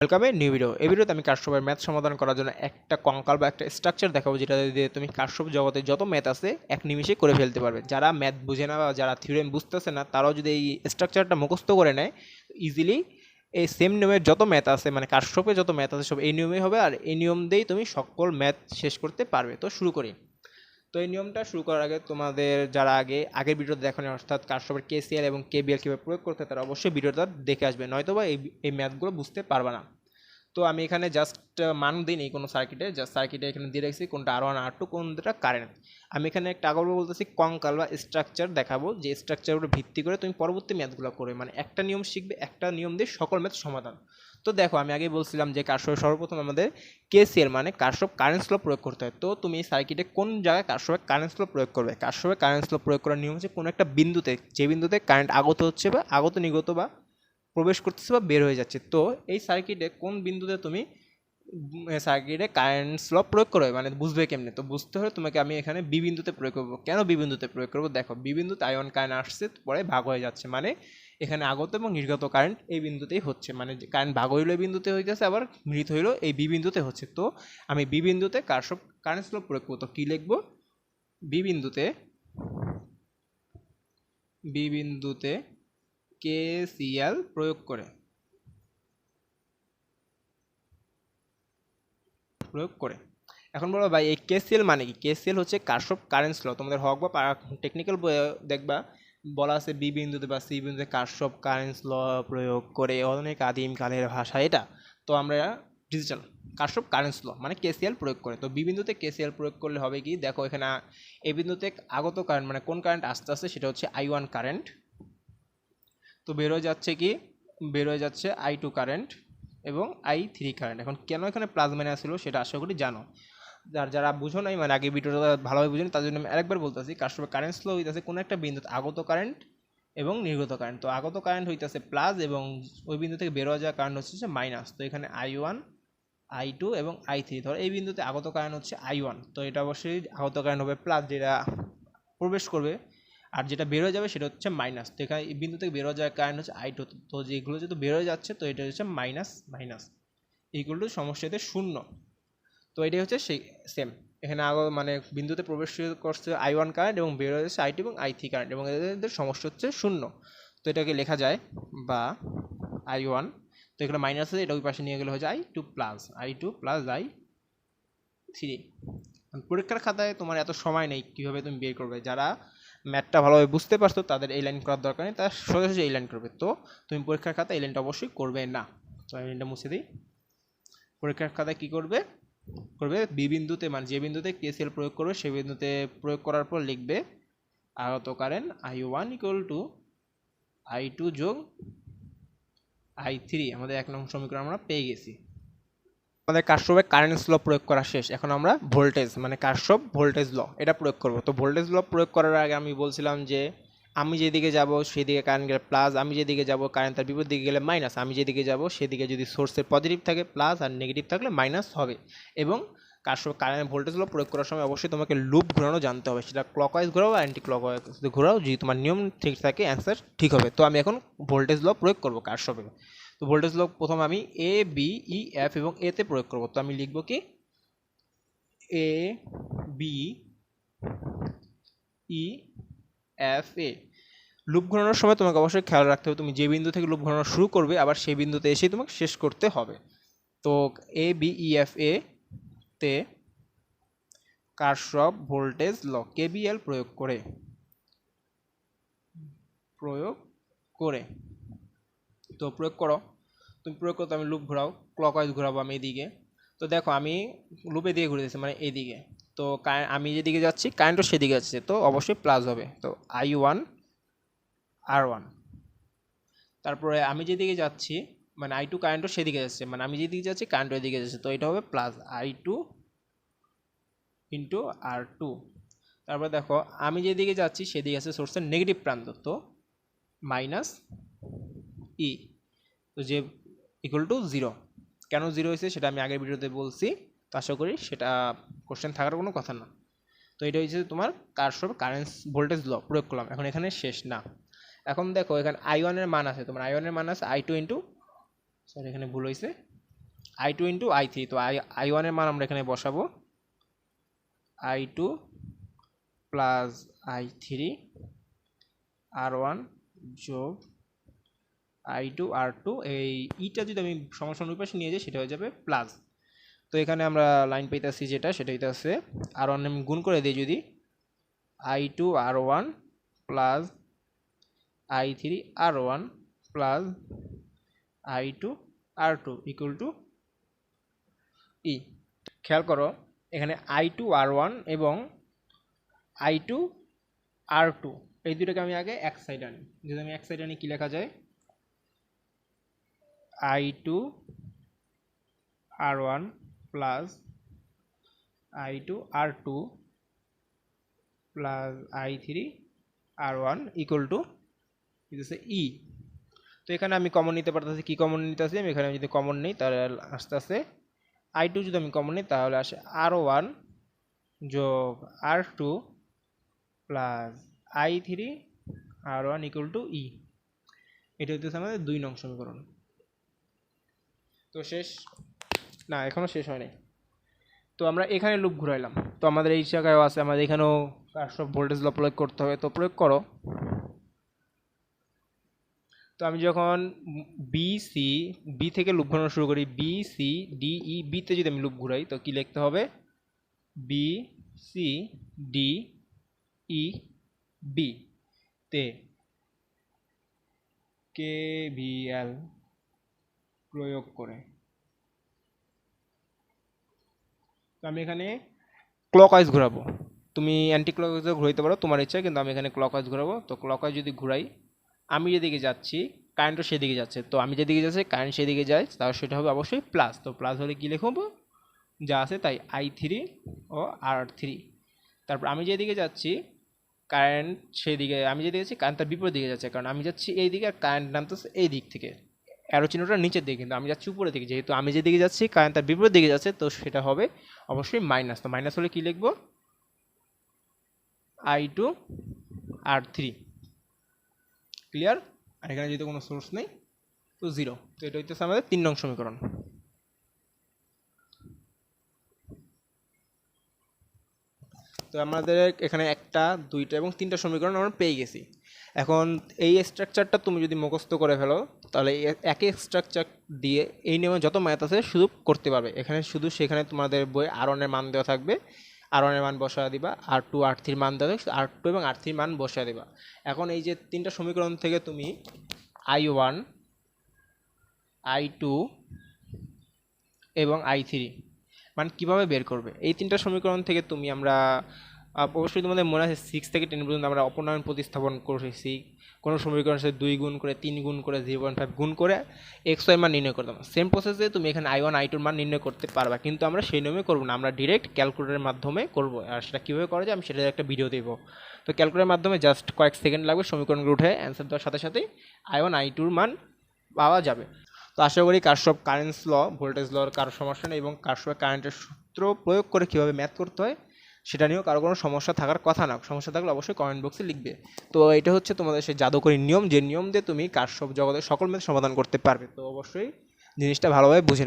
Welcome new video এই ভিডিওতে আমি কার্সবের ম্যাথ সমাধান করার জন্য একটা কঙ্কাল বা একটা স্ট্রাকচার দেখাবো যেটা দিয়ে তুমি কার্সব জগতে যত ম্যাথ আছে এক নিমিষে করে ফেলতে পারবে। যারা ম্যাথ বুঝে না বা যারা থিওরেম বুঝতেছে না, তারাও যদি এই স্ট্রাকচারটা মুখস্থ করে নেয় ইজিলি এই সেম নিয়মের যত ম্যাথ আছে মানে কার্সপে যত ম্যাথ আছে সব এই নিয়মেই হবে আর এই নিয়ম দিয়েই তুমি সকল ম্যাথ শেষ করতে পারবে। তো শুরু করি। তো এই নিয়মটা শুরু করার আগে তোমাদের যারা আগে, আগের ভিডিওতে দেখো অর্থাৎ কার্সবের কেসিএল এবং কেবিএল কীভাবে প্রয়োগ করতে তারা অবশ্যই ভিডিওটা দেখে আসবে। নয়তো বা এই এই ম্যাথগুলো বুঝতে পারবে না। তো আমি এখানে জাস্ট মান দিইনি কোনো সার্কিটে জাস্ট সার্কিটে এখানে দিয়ে রাখছি কোনটা আর ওয়ান আর টু কোনটা কারেন্ট আমি এখানে একটা আগর বলতেছি কঙ্কাল বা স্ট্রাকচার দেখাবো। যে স্ট্রাকচার উপর ভিত্তি করে তুমি পরবর্তী ম্যাথগুলো করবে মানে একটা নিয়ম শিখবে, একটা নিয়ম দিয়ে সকল ম্যাথ সমাধান। তো দেখো, আমি আগে বলছিলাম যে কারশব সর্বপ্রথম আমাদের কেসিএল মানে কারশব কারেন্ট স্লো প্রয়োগ করতে হয়। তো তুমি সার্কিটে কোন জায়গায় কারশবের কারেন্ট স্লো প্রয়োগ করবে? কারশবের কারেন্ট স্লো প্রয়োগ করার নিয়ম হচ্ছে কোনো একটা বিন্দুতে, যে বিন্দুতে কারেন্ট আগত হচ্ছে বা আগত নিগত বা প্রবেশ করতেছে বা বের হয়ে যাচ্ছে। তো এই সার্কিটে কোন বিন্দুতে তুমি সার্কিটে কারেন্ট স্লো প্রয়োগ করবে? মানে বুঝবে কেমনে? তো বুঝতে হলে তোমাকে আমি এখানে বি বিন্দুতে প্রয়োগ করব। কেন বি বিন্দুতে প্রয়োগ করব? দেখো বি বিন্দুতে আয়ন কারেন্ট আসছে, পরে ভাগ হয়ে যাচ্ছে। মানে এখানে আগত এবং নির্গত কারেন্ট এই বিন্দুতেই হচ্ছে। মানে কারেন্ট ভাগ হইল এই বিন্দুতে গেছে আবার মৃত হইল এই বি বিন্দুতে হচ্ছে। তো আমি বি বিন্দুতে কারসব কারেন্ট স্লো প্রয়োগ করব। তো কী লিখব? বি বিন্দুতে বি বিন্দুতে কেসিএল প্রয়োগ করে। প্রয়োগ করে। এখন বলো ভাই, এই কেসিএল মানে কি? কেসিএল হচ্ছে কারশপ কারেন্ট ল তোমাদের হক বা টেকনিক্যাল দেখবা। বলা আছে বি বিন্দুতে বা সি বিন্দুতে কারশপ কারেন্ট ল প্রয়োগ করে অনেক আদিম কালের ভাষা এটা। তো আমরা ডিজিটাল কারশপ কারেন্ট ল মানে কেসিএল প্রয়োগ করে। তো বি বিন্দুতে কেসিএল প্রয়োগ করলে হবে কি? দেখো এখানে এ বিন্দুতে আগত কারেন্ট মানে কোন কারেন্ট আসতে আসতে সেটা হচ্ছে আই ওয়ান কারেন্ট তো বেরোয় যাচ্ছে কি? বেরোয় যাচ্ছে আই টু কারেন্ট এবং আই থ্রি কারেন্ট এখন কেন এখানে প্লাস মাইনাস ছিল সেটা আশা করি জানো। যার যারা বুঝো নাই মানে আগে ভিডিওটা ভালোভাবে বুঝেনি, তার জন্য আমি আরেকবার বলতেছি কাস্টমার কারেন্ট স্লো হইতেছে কোনো একটা বিন্দুতে, আগত কারেন্ট এবং নির্গত কারেন্ট তো আগত কারেন্ট হইতেছে প্লাস এবং ওই বিন্দু থেকে বেরোয়া যাওয়া কারেন্ট হচ্ছে মাইনাস তো এখানে আই ওয়ান আই টু এবং আই থ্রি ধরো এই বিন্দুতে আগত কারেন্ট হচ্ছে আই ওয়ান তো এটা অবশ্যই আগত কারেন্ট হবে প্লাস যেটা প্রবেশ করবে, আর যেটা বেরোয় যাবে সেটা হচ্ছে মাইনাস তো এখানে এই বিন্দু থেকে বেরোয় যাওয়ার কারেন্ট হচ্ছে আই টু তো যেগুলো যেহেতু বেরোয় যাচ্ছে, তো এটা হচ্ছে মাইনাস মাইনাস এইগুলো সমস্যাতে শূন্য। তো এটাই হচ্ছে সেই সেম এখানে আগে মানে বিন্দুতে প্রবেশ করছে আই ওয়ান কারেন্ট এবং বেরোয় হয়েছে আই টু এবং আই থ্রি কারেন্ট এবং এদের সমস্যা হচ্ছে শূন্য। তো এটাকে লেখা যায় বা আই ওয়ান তো এখানে মাইনাস আছে, এটা ওই পাশে নিয়ে গেলে যায় I two plus I two plus I three পরীক্ষার খাতায় তোমার এত সময় নেই, কীভাবে তুমি বের করবে? যারা ম্যাথটা ভালোভাবে বুঝতে পারছ, তাদের এই লাইন করার দরকার নেই, তারা সোজাসুজি এই লাইন করবে। তো তুমি পরীক্ষার খাতায় এই লাইনটা অবশ্যই করবে না। তো এই লাইনটা মুছে দিই। পরীক্ষার খাতায় কী করবে? করবে বি বিন্দুতে মানে যে বিন্দুতে কেসিএল প্রয়োগ করবে সেই বিন্দুতে প্রয়োগ করার পর লিখবে আগত current I one equal to I two যোগ আই থ্রি আমাদের এক নম্বর সমীকরণ আমরা পেয়ে গেছি। আমাদের কার্সবে কারেন্ট ল প্রয়োগ করা শেষ। এখন আমরা ভোল্টেজ মানে কার্সব ভোল্টেজ ল, এটা প্রয়োগ করব। তো ভোল্টেজ ল প্রয়োগ করার আগে আমি বলছিলাম যে আমি যেদিকে যাব, সেদিকে কারেন্ট গেলে প্লাস আমি যেদিকে যাব কারেন্ট তার বিপরীত দিকে গেলে মাইনাস আমি যেদিকে যাব, সেদিকে যদি সোর্সের পজিটিভ থাকে প্লাস আর নেগেটিভ থাকলে মাইনাস হবে। এবং কারেন্ট ভোল্টেজ ল প্রয়োগ করার সময় অবশ্যই তোমাকে লুপ ঘোরানো জানতে হবে। সেটা ক্লকওয়াইজ ঘোরাও অ্যান্টি ক্লকওয়াইজ ঘোরাও, যদি তোমার নিয়ম ঠিক থাকে অ্যান্সার ঠিক হবে। তো আমি এখন ভোল্টেজ ল প্রয়োগ করব কার্সবে তো ভোল্টেজ লক প্রথম আমি এ বি ই এফ এবং এতে প্রয়োগ করব। তো আমি লিখব কি? A B E F A loop ঘোরানোর সময় তোমাকে অবশ্যই খেয়াল রাখতে হবে। তুমি যে বিন্দু থেকে লুপ ঘোরানো শুরু করবে, আবার সেই বিন্দুতে এসেই তোমাকে শেষ করতে হবে। তো এ বি ই এফ এ তে কারশপ ভোল্টেজ ল কেবিএল প্রয়োগ করে? প্রয়োগ করে। তো প্রয়োগ করো। তুমি প্রয়োগ করতে আমি লুপ ঘোরাও ক্লক ক্লকওয়াইজ ঘোরাবো আমি এদিকে। তো দেখো আমি লুপে দিয়ে ঘুরে দিচ্ছি মানে এইদিকে তো আমি যেদিকে যাচ্ছি কারেন্টও সেদিকে যাচ্ছে, তো অবশ্যই প্লাস হবে। তো আই ওয়ান আর ওয়ান তারপরে আমি যেদিকে যাচ্ছি মানে আই টু কারেন্টও সেদিকে যাচ্ছে মানে আমি যেদিকে যাচ্ছি কারেন্ট ওইদিকে যাচ্ছে, তো এটা হবে plus I two into R two তারপরে দেখো, আমি যেদিকে যাচ্ছি, সেদিকে আছে সোর্সের নেগেটিভ প্রান্ত, তো মাইনাস ই তো যে ইকুয়াল টু জিরো কেন জিরো হয়েছে সেটা আমি আগের ভিডিওতে বলছি, তো আশা করি সেটা কোশ্চেন থাকার কোনো কথা না। তো এটা হচ্ছে তোমার কারসব কারেন্স ভোল্টেজ ল প্রয়োগ করলাম, এখন এখানে শেষ না। এখন দেখো, এখানে আই ওয়ানের মান আছে। তোমার আই ওয়ানের মান আছে আই টু ইন্টু সরি এখানে ভুল হয়েছে I two into I three তো আই আই ওয়ানের মান আমরা এখানে বসাবো। I two plus I three R one যোগ আই টু আর টু এই ইটা যদি আমি সমস্যা অনুপাশে নিয়ে যাই, সেটা হয়ে যাবে প্লাস তো এখানে আমরা লাইন পাইতেছি যেটা, সেটা হইতেছে আর ওয়ান আমি গুণ করে দিই যদি I two R one plus I three R one plus I two R two equal to E খেয়াল করো, এখানে আই টু আর ওয়ান এবং আই টু আর টু এই দুটোকে আমি আগে এক সাইড আনি। যদি আমি এক সাইড আনি, কী লেখা যায়? I two R one plus I two R two plus I three R one equal to হচ্ছে ই। তো এখানে আমি কমন নিতে পারতেছি, কী কমন নিতে আসি আমি এখানে যদি কমন নিই, তাহলে আস্তে আস্তে আই টু যদি আমি কমন নিই, তাহলে আসে আর ওয়ান যোগ R two plus I three R one equal to E এটা হচ্ছে আমাদের দুই নং সমীকরণ। তো শেষ? না এখনও শেষ হয়নি তো আমরা এখানে লুপ ঘুরাইলাম। তো আমাদের এই জায়গায়ও আছে, আমাদের এখানেও ভোল্টেজ ল প্রয়োগ করতে হবে। তো প্রয়োগ করো। তো আমি যখন বি সি বি থেকে লুপ ঘোরানো শুরু করি বি সি ডি ই বিতে যদি আমি লুপ ঘুরাই, তো কি লিখতে হবে? B C D E B তে কে ভি এল প্রয়োগ করে। তো আমি এখানে ক্লক ক্লকওয়াইজ ঘোরাবো। তুমি অ্যান্টি ক্লক ক্লকওয়াইজও ঘুরাইতে পারো, তোমার ইচ্ছা, কিন্তু আমি এখানে ক্লক ক্লকওয়াইজ ঘোরাবো। তো ক্লক ক্লকওয়াইজ যদি ঘুরাই আমি যেদিকে যাচ্ছি কারেন্টও সেদিকে যাচ্ছে। তো আমি যেদিকে যাচ্ছি কারেন্ট সেদিকে যায়, তাহলে সেটা হবে অবশ্যই প্লাস তো প্লাস হলে কী লিখব? যা আছে তাই আই থ্রি ও আর থ্রি তারপর আমি যেদিকে যাচ্ছি কারেন্ট সেদিকে, আমি যেদিকে যাচ্ছি কারেন্ট তার বিপরীত দিকে যাচ্ছে। কারণ আমি যাচ্ছি এই দিকে আর কারেন্ট নামতেছে এই দিক থেকে। অ্যারো চিহ্নটা নিচের দিকে, কিন্তু আমি যাচ্ছি উপরের দিকে। যেহেতু আমি যেদিকে যাচ্ছি কারেন্ট তার বিপরীত দিকে যাচ্ছে, তো সেটা হবে অবশ্যই মাইনাস তো মাইনাস হলে কী লিখব? I two R three clear আর এখানে যেহেতু কোনো সোর্স নেই, তো জিরো তো এটা হচ্ছে আমাদের তিন নং সমীকরণ। তো আমাদের এখানে একটা, দুইটা এবং তিনটা সমীকরণ আমরা পেয়ে গেছি। এখন এই স্ট্রাকচারটা তুমি যদি মুখস্থ করে ফেলো, তাহলে একই স্ট্রাকচার দিয়ে এই নিয়মে যত ম্যাথ আছে শুধু করতে পারবে। এখানে শুধু সেখানে তোমাদের বই আর ওয়ানের মান দেওয়া থাকবে। আর ওয়ানের মান বসায় দিবা আর টু আর থ্রির মান দেওয়া আর টু এবং আর থ্রির মান বসায় দিবা। এখন এই যে তিনটা সমীকরণ থেকে তুমি আই ওয়ান আই টু এবং আই থ্রি মানে কীভাবে বের করবে? এই তিনটা সমীকরণ থেকে তুমি আমরা অবশ্যই তোমাদের মনে আছে সিক্স থেকে টেন পর্যন্ত আমরা অপনয়ন প্রতিস্থাপন করেছি। কোনো সমীকরণের সাথে দুই গুণ করে, তিন গুণ করে জিরো পয়েন্ট ফাইভ গুণ করে এক্স ওয়াই মান নির্ণয় করতাম সেম প্রসেসে তুমি এখানে আই ওয়ান আই টুর মান নির্ণয় করতে পারবা, কিন্তু আমরা সেই নিয়মে করব না। আমরা ডিরেক্ট ক্যালকুলেটারের মাধ্যমে করব, আর সেটা কীভাবে করা যায় আমি সেটা একটা ভিডিও দেবো। তো ক্যালকুলেটারের মাধ্যমে জাস্ট কয়েক সেকেন্ড লাগবে সমীকরণগুলো উঠে অ্যান্সার দেওয়ার সাথে সাথেই আই ওয়ান আই টুর মান পাওয়া যাবে। তো আশা করি কারসব কারেন্টস ল ভোল্টেজ লর কারও সমস্যা নেই, এবং কারসব কারেন্টের সূত্র প্রয়োগ করে কীভাবে ম্যাথ করতে হয় সেটা নিয়েও কারও কোনো সমস্যা থাকার কথা না। সমস্যা থাকলে অবশ্যই কমেন্ট বক্সে লিখবে। তো এটা হচ্ছে তোমাদের সেই জাদুকরী নিয়ম। যে নিয়ম দিয়ে তুমি কারসব জগতের সকল ম্যাথ সমাধান করতে পারবে। তো অবশ্যই জিনিসটা ভালোভাবে বুঝে।